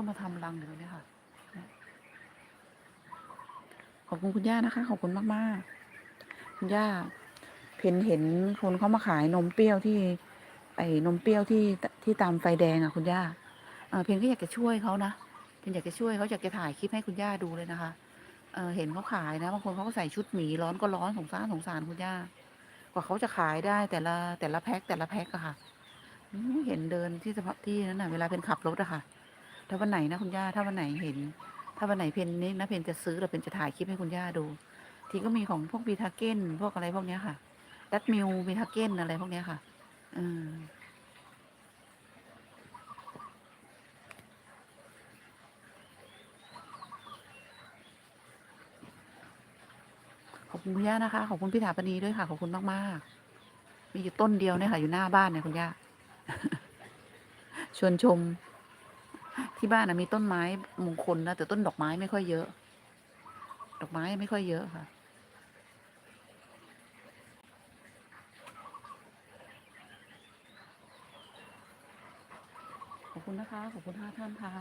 ก็มาทำรังอยู่ตรงนี้ค่ะ ขอบคุณคุณย่านะคะ ขอบคุณมากๆ คุณย่าเพนเห็นคนเขามาขายนมเปรี้ยวที่ ไอ้นมเปรี้ยวที่ที่ตามไฟแดงอะคุณย่าเออเพนก็อยากจะช่วยเขานะเพนอยากจะช่วยเขาอยากจะถ่ายคลิปให้คุณย่าดูเลยนะคะเออเห็นเขาขายนะบางคนเขาก็ใส่ชุดหมีร้อนก็ร้อนสงสารสงสารคุณย่า กว่าเขาจะขายได้แต่ละแต่ละแพ็คแต่ละแพ็คอะค่ะเห็นเดินที่สะพที่นั้นน่ะเวลาเพนขับรถอะค่ะ ถ้าวันไหนนะคุณย่าถ้าวันไหนเห็น ถ้าวันไหนเพนนี่นะเพนจะซื้อแล้วเพนจะถ่ายคลิปให้คุณย่าดู ทีก็มีของพวกบีทาเก้นพวกอะไรพวกเนี้ยค่ะดัตมิลบีทาเก้นอะไรพวกเนี้ยค่ะอืมขอบคุณคุณย่านะคะ ขอบคุณพี่ถาปณีด้วยค่ะ ขอบคุณมากๆมีอยู่ต้นเดียวเนี่ยค่ะ อยู่หน้าบ้านเนี่ยคุณย่า ชวนชม ที่บ้านนะมีต้นไม้มงคลนะแต่ต้นดอกไม้ไม่ค่อยเยอะ ดอกไม้ไม่ค่อยเยอะค่ะ ขอบคุณนะคะ ขอบคุณห้าท่านค่ะ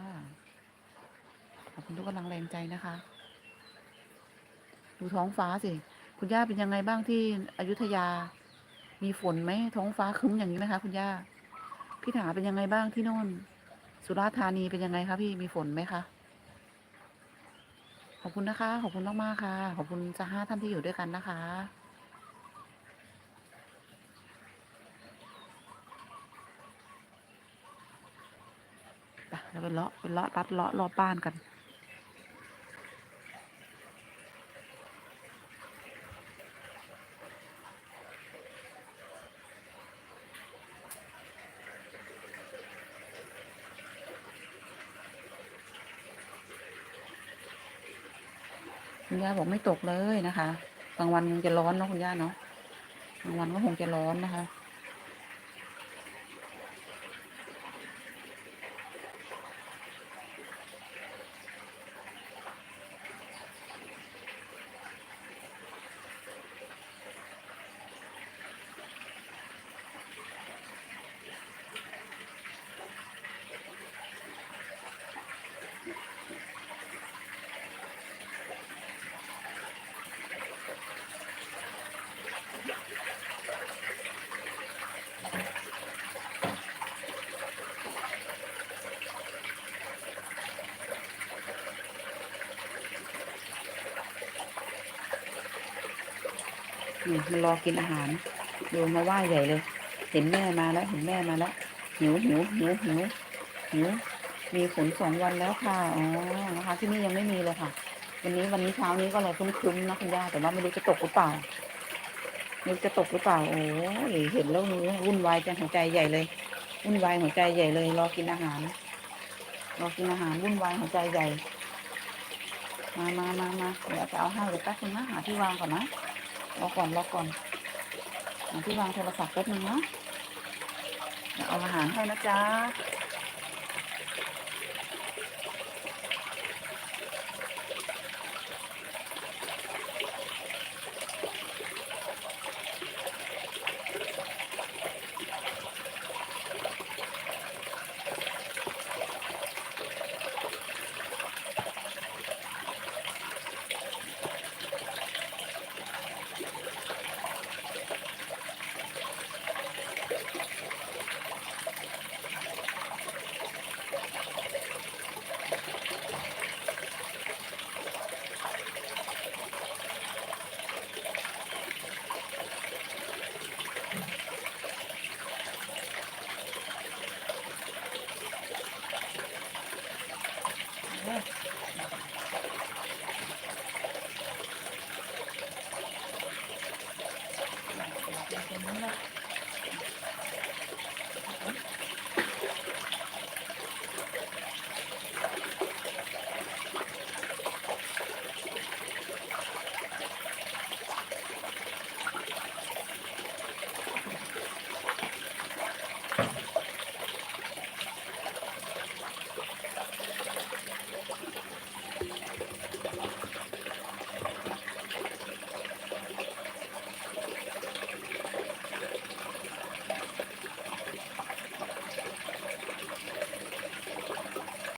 ขอบคุณทุกกำลังแรงใจนะคะ ดูท้องฟ้าสิ คุณย่าเป็นยังไงบ้างที่อยุธยา มีฝนไหมท้องฟ้าครึ้มอย่างนี้ไหมคะ คุณย่า พี่ถาเป็นยังไงบ้างที่โน่น สุราษฎร์ธานีเป็นยังไงคะพี่มีฝนไหมคะขอบคุณนะคะ ขอบคุณมากๆค่ะ ขอบคุณจะห้าท่านที่อยู่ด้วยกันนะคะ ไปเราไปเลาะไปเลาะรัดเลาะรอบบ้านกัน คุณย่าบอกไม่ตกเลยนะคะกลางวันคงจะร้อนเนาะคุณย่าเนาะกลางวันก็คงจะร้อนนะคะ นี่มันรอกินอาหาร ดูมาไหว้ใหญ่เลย เห็นแม่มาแล้ว เห็นแม่มาแล้ว หิวหิวหิวหิวหิว มีฝนสองวันแล้วค่ะ อ๋อ นะคะ ที่นี่ยังไม่มีเลยค่ะ วันนี้วันนี้เช้านี้ก็เลยครึ้มๆนะคุณย่า แต่ว่าไม่รู้จะตกหรือเปล่าไม่รู้จะตกหรือเปล่า โอ้ยเห็นแล้วนี่วุ่นวายจังหัวใจใหญ่เลย วุ่นวายหัวใจใหญ่เลย รอกินอาหาร รอกินอาหารวุ่นวายหัวใจใหญ่ มามามามาเดี๋ยวจะเอาให้เดี๋ยวแป๊บนึงนะหาที่วางก่อนนะ รอก่อนรอก่อนที่วางโทรศัพท์แป๊บนึงนะเดี๋ยวเอาอาหารให้นะจ๊ะ Thank you.